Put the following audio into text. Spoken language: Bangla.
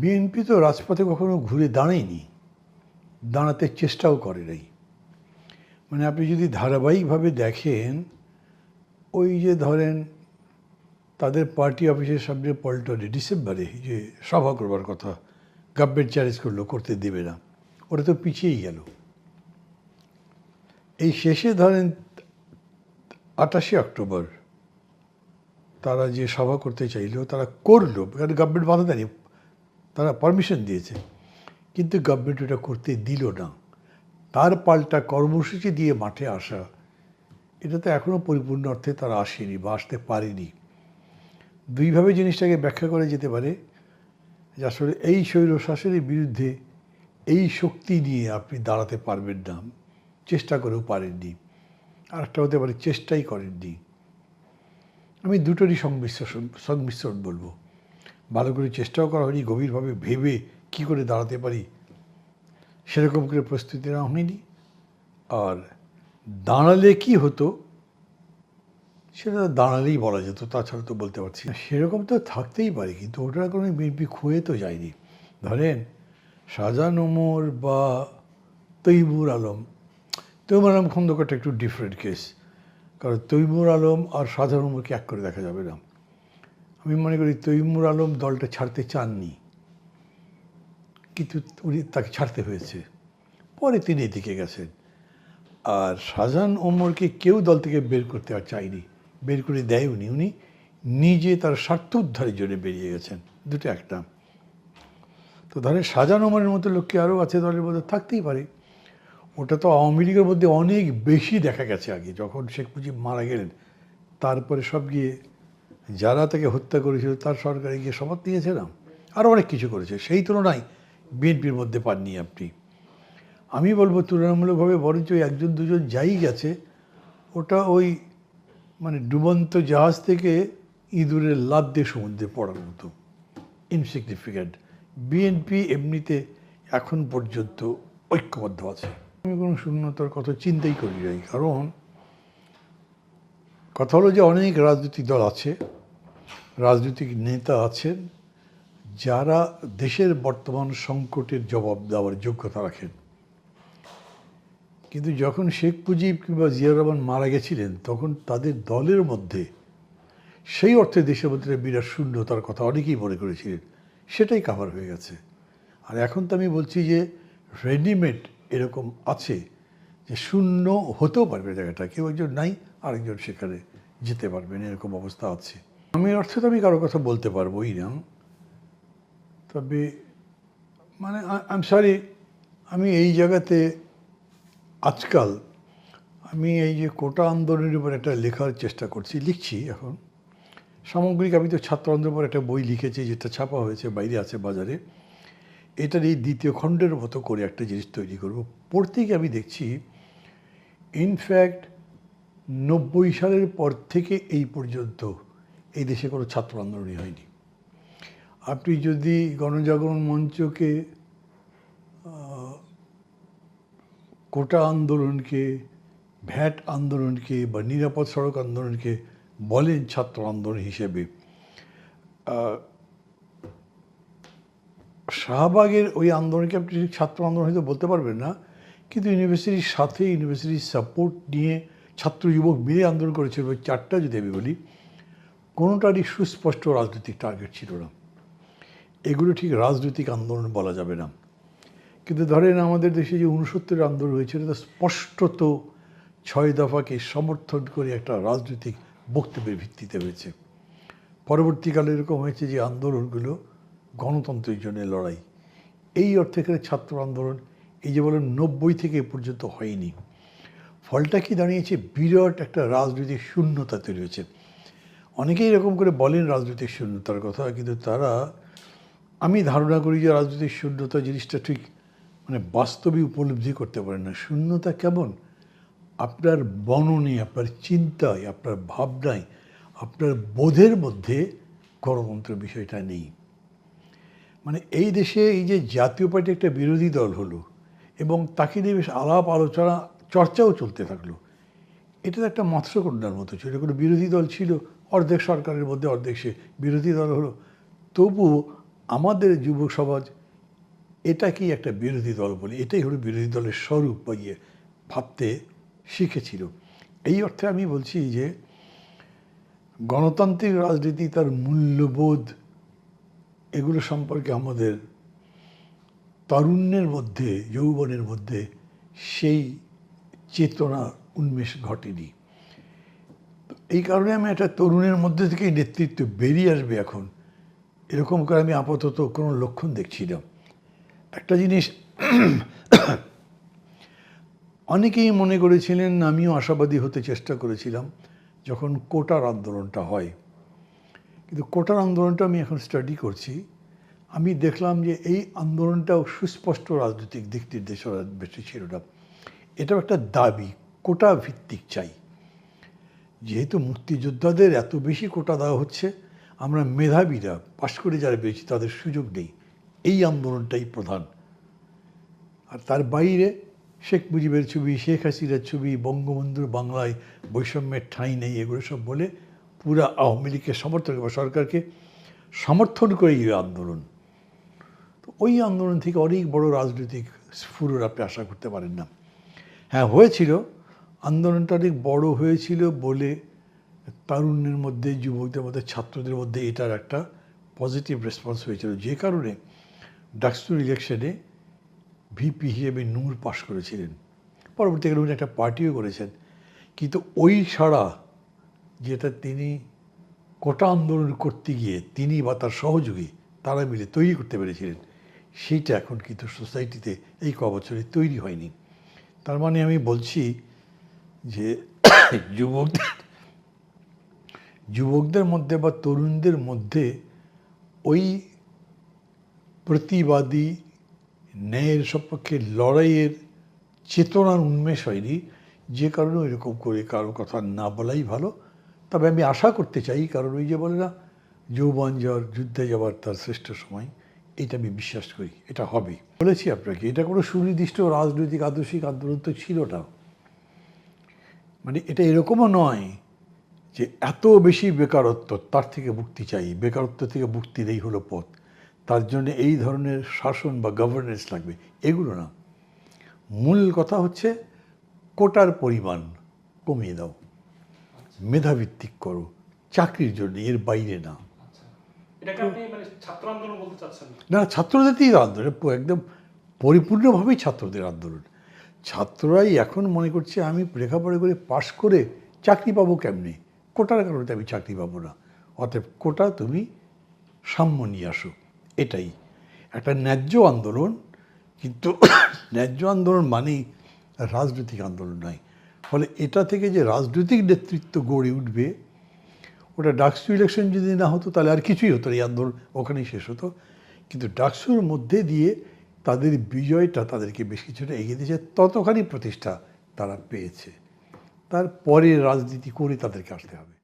বিএনপি তো রাজপথে কখনো ঘুরে দাঁড়ায়নি, দাঁড়াতে চেষ্টাও করে নাই। মানে আপনি যদি ধারাবাহিকভাবে দেখেন, ওই যে ধরেন তাদের পার্টি অফিসের সামনে পল্টনে ডিসেম্বরে যে সভা করবার কথা গভর্নমেন্ট চ্যালেঞ্জ করল, করতে দেবে না, ওরা তো পিছিয়েই গেল। এই শেষে ধরেন আটাশে অক্টোবর, তারা যে সভা করতে চাইলো, তারা করল, কারণ গভর্নমেন্ট বাধা দেয়নি। তারা পারমিশন দিয়েছে। কিন্তু গভর্নমেন্ট ওটা করতে দিল না। তার পাল্টা কর্মসূচি দিয়ে মাঠে আসা, এটা তো এখনও পরিপূর্ণ অর্থে তারা আসেনি বা আসতে পারেনি। দুইভাবে জিনিসটাকে ব্যাখ্যা করা যেতে পারে যে আসলে এই স্বৈরশাসনের বিরুদ্ধে এই শক্তি নিয়ে আপনি দাঁড়াতে পারবেন না, চেষ্টা করেও পারেননি। আর একটা হতে পারে, চেষ্টাই করেননি। আমি দুটোরই সংমিশ্রণ সংমিশ্রণ বলব। ভালো করে চেষ্টাও করা হয়নি, গভীরভাবে ভেবে কি করে দাঁড়াতে পারি সেরকম করে প্রস্তুতি নেওয়া হয়নি। আর দাঁড়ালে কি হতো সেটা দাঁড়ালেই বলা যেত, তাছাড়া তো বলতে পারছি না। সেরকম তো থাকতেই পারে, কিন্তু ওটার কোনো বিএনপি খুঁয়ে তো যায়নি। ধরেন শাহজাহান ওমর বা তৈমুর আলম তৈমুর আলম খন্দকারটা একটু ডিফারেন্ট কেস কারণ তৈমুর আলম আর শাহজাহান ওমরকে এক করে দেখা যাবে না। আমি মনে করি তৈমুর আলম দলটা ছাড়তে চাননি। কিন্তু উনি তাকে ছাড়তে হয়েছে। পরে তিনি এদিকে গেছেন। আর শাহজাহান ওমরকে কেউ দল থেকে বের করতে আর চায়নি। বের করে দেয় উনি। উনি নিজে তার স্বার্থ উদ্ধারের জন্য বেরিয়ে গেছেন। দুটো একটা। তো ধরেন শাহজাহান ওমরের মতো লোককে আরও আছে দলের মধ্যে, থাকতেই পারে। ওটা তো আওয়ামী লীগের মধ্যে অনেক বেশি দেখা গেছে আগে। যখন শেখ মুজিব মারা গেলেন, তারপরে সব গিয়ে যারা তাকে হত্যা করেছিল, তার সরকারে গিয়ে শপথ নিয়েছে না আরও অনেক কিছু করেছে। সেই তুলনায় বিএনপির মধ্যে পাননি আপনি। আমি বলব তুলনামূলকভাবে বরঞ্চ একজন, দুজন যাই গেছে, ওটা ওই মানে ডুবন্ত জাহাজ থেকে ইঁদুরের লাভ দিয়ে সমুদ্রে পড়ার মতো। ইনসিগনিফিক্যান্ট বিএনপি এমনিতে এখন পর্যন্ত ঐক্যবদ্ধ আছে। আমি কোনো শূন্যতার কথা চিন্তাই করি নাই। কারণ কথা হলো যে অনেক রাজনৈতিক দল আছে রাজনৈতিক নেতা আছেন যারা দেশের বর্তমান সংকটের জবাব দেওয়ার যোগ্যতা রাখেন। কিন্তু যখন শেখ মুজিব কিংবা জিয়াউর রহমান মারা গেছিলেন, তখন তাদের দলের মধ্যে সেই অর্থে দেশের মধ্যে বিরাট শূন্যতার কথা অনেকেই মনে করেছিলেন, সেটাই কাভার হয়ে গেছে। আর এখন তো আমি বলছি যে রেডিমেড এরকম আছে যে শূন্য হতেও পারবে জায়গাটা। কেউ একজন নাই, আরেকজন সেখানে যেতে পারবেন এরকম অবস্থা আছে। আমি অর্থে তো আমি কারও কথা বলতে পারবোই না। তবে মানে আই সরি আমি এই জায়গাতে আজকাল আমি এই যে কোটা আন্দোলনের উপর একটা লেখার চেষ্টা করছি, লিখছি এখন। সামগ্রিক আমি তো ছাত্র আন্দোলনের উপর একটা বই লিখেছি, যেটা ছাপা হয়েছে, বাইরে আছে বাজারে। এটার এই দ্বিতীয় খণ্ডের মতো করে একটা জিনিস তৈরি করব। পড়তে গিয়ে আমি দেখছি ইনফ্যাক্ট নব্বই সালের পর থেকে এই পর্যন্ত এই দেশে কোনো ছাত্র আন্দোলনই হয়নি। আপনি যদি গণজাগরণ মঞ্চকে কোটা আন্দোলনকে, ভ্যাট আন্দোলনকে বা নিরাপদ সড়ক আন্দোলনকে বলেন ছাত্র আন্দোলন হিসেবে শাহবাগের ওই আন্দোলনকে আপনি ছাত্র আন্দোলন হয়তো বলতে পারবেন না, কিন্তু ইউনিভার্সিটির সাথে ইউনিভার্সিটির সাপোর্ট নিয়ে ছাত্র যুবক মিলে আন্দোলন করেছিল, ওই চারটা যদি আমি বলি কোনোটারই সুস্পষ্ট রাজনৈতিক টার্গেট ছিল না। এগুলো ঠিক রাজনৈতিক আন্দোলন বলা যাবে না। কিন্তু ধরেন আমাদের দেশে যে উনসত্তরের আন্দোলন হয়েছিল, তা স্পষ্টত ছয় দফাকে সমর্থন করে একটা রাজনৈতিক বক্তব্যের ভিত্তিতে হয়েছে। পরবর্তীকালে এরকম হয়েছে যে আন্দোলনগুলো গণতন্ত্রের জন্য লড়াই। এই অর্থে এখানে ছাত্র আন্দোলন, এই যে বলেন নব্বই থেকে এ পর্যন্ত হয়নি। ফলটা কি দাঁড়িয়েছে? বিরাট একটা রাজনৈতিক শূন্যতা তৈরি হয়েছে। অনেকেই এরকম করে বলেন রাজনৈতিক শূন্যতার কথা, কিন্তু তারা, আমি ধারণা করি যে রাজনৈতিক শূন্যতা জিনিসটা ঠিক মানে বাস্তবে উপলব্ধি করতে পারেন না। শূন্যতা কেমন? আপনার বননে আপনার চিন্তায়, আপনার ভাবনায়, আপনার বোধের মধ্যে গণতন্ত্রের বিষয়টা নেই। মানে এই দেশে এই যে জাতীয় পার্টি একটা বিরোধী দল হলো এবং তাকে নিয়ে বেশ আলাপ আলোচনা, চর্চাও চলতে থাকল, এটা তো একটা মৎস্যকন্যার মতো ছিল, কোনো বিরোধী দল ছিল। অর্ধেক সরকারের মধ্যে অর্ধেক সে বিরোধী দল হলো। তবু আমাদের যুব সমাজ এটাকেই একটা বিরোধী দল বলে? এটাই হলো বিরোধী দলের স্বরূপ বা ইয়ে ভাবতে শিখেছিল। এই অর্থে আমি বলছি যে গণতান্ত্রিক রাজনীতি তার মূল্যবোধ, এগুলো সম্পর্কে আমাদের তারুণ্যের মধ্যে, যৌবনের মধ্যে সেই চেতনা উন্মেষ ঘটেনি। এই কারণে আমি একটা তরুণের মধ্যে থেকেই নেতৃত্ব বেরিয়ে আসবে এখন। এরকম করে আমি আপাতত কোনো লক্ষণ দেখছি না। একটা জিনিস, অনেকেই মনে করেছিলেন আমিও আশাবাদী হতে চেষ্টা করেছিলাম যখন কোটার আন্দোলনটা হয়। কিন্তু কোটার আন্দোলনটা আমি এখন স্টাডি করছি। আমি দেখলাম যে এই আন্দোলনটাও সুস্পষ্ট রাজনৈতিক দিক নির্দেশনা বেশি ছিল না। এটাও একটা দাবি, কোটা ভিত্তিক চাই। যেহেতু মুক্তিযোদ্ধাদের এত বেশি কোটা দেওয়া হচ্ছে, আমরা মেধাবীরা পাশ করে যারা বেশি তাদের সুযোগ নেই। এই আন্দোলনটাই প্রধান। আর তার বাইরে শেখ মুজিবের ছবি, শেখ হাসিনার ছবি, বঙ্গবন্ধুর বাংলায় বৈষম্যের ঠাঁই নেই, এগুলো সব বলে পুরা আওয়ামী লীগের সমর্থন বা সরকারকে সমর্থন করে এই আন্দোলন। তো ওই আন্দোলন থেকে অনেক বড় রাজনৈতিক স্ফুরণ আপনি আশা করতে পারেন না। হ্যাঁ হয়েছিল আন্দোলনটা অনেক বড় হয়েছিল বলে তারুণ্যের মধ্যে, যুবকদের মধ্যে, ছাত্রদের মধ্যে এটার একটা পজিটিভ রেসপন্স হয়েছিল। যে কারণে ডাকসুর ইলেকশনে ভিপি হিসেবে নূর পাশ করেছিলেন। পরবর্তীকালে উনি একটা পার্টিও করেছেন। কিন্তু ওই ছাড়া যেটা তিনি কোটা আন্দোলন করতে গিয়ে তিনি বা তার সহযোগী তারা মিলে তৈরি করতে পেরেছিলেন সেইটা এখন কিন্তু সোসাইটিতে এই ক বছরে তৈরি হয়নি। তার মানে আমি বলছি যে যুবকদের যুবকদের মধ্যে বা তরুণদের মধ্যে ওই প্রতিবাদী, ন্যায়ের সপক্ষে লড়াইয়ের চেতনার উন্মেষ হয়নি। যে কারণে এরকম করে কারও কথা না বলাই ভালো। তবে আমি আশা করতে চাই, কারণ ওই যে বলে না, যৌবন যাওয়ার যুদ্ধে যাওয়ার তার শ্রেষ্ঠ সময়, এটা আমি বিশ্বাস করি, এটা হবে বলেছি আপনাকে, এটা কোনো সুনির্দিষ্ট রাজনৈতিক, আদর্শিক আন্দোলন তো ছিল না। মানে এটা এরকমও নয় যে এত বেশি বেকারত্ব তার থেকে মুক্তি চাই। বেকারত্ব থেকে মুক্তির এই হলো পথ। তার জন্য এই ধরনের শাসন বা গভর্নেন্স লাগবে এগুলো না। মূল কথা হচ্ছে কোটার পরিমাণ কমিয়ে দাও। মেধাভিত্তিক করো। চাকরির জন্য এর বাইরে না। আচ্ছা। মানে না? ছাত্রদেরই আন্দোলন। একদম পরিপূর্ণভাবেই ছাত্রদের আন্দোলন। ছাত্ররাই এখন মনে করছে, আমি লেখাপড়া করে পাশ করে চাকরি পাবো কেমনি? কোটার কারণে আমি চাকরি পাবো না। অতএব কোটা তুমি সাম্য নিয়ে আসো। এটাই। একটা ন্যায্য আন্দোলন, কিন্তু ন্যায্য আন্দোলন মানেই রাজনৈতিক আন্দোলন নয়। ফলে এটা থেকে যে রাজনৈতিক নেতৃত্ব গড়ে উঠবে, ওটা ডাকসু ইলেকশন যদি না হতো, তাহলে আর কিছুই হতো এই আন্দোলন ওখানেই শেষ হতো। কিন্তু ডাকসুর মধ্যে দিয়ে তাদের বিজয়টা তাদেরকে বেশ কিছুটা এগিয়ে দিয়েছে, ততখানি প্রতিষ্ঠা তারা পেয়েছে। তারপরে রাজনীতি করে তাদেরকে আসতে হবে।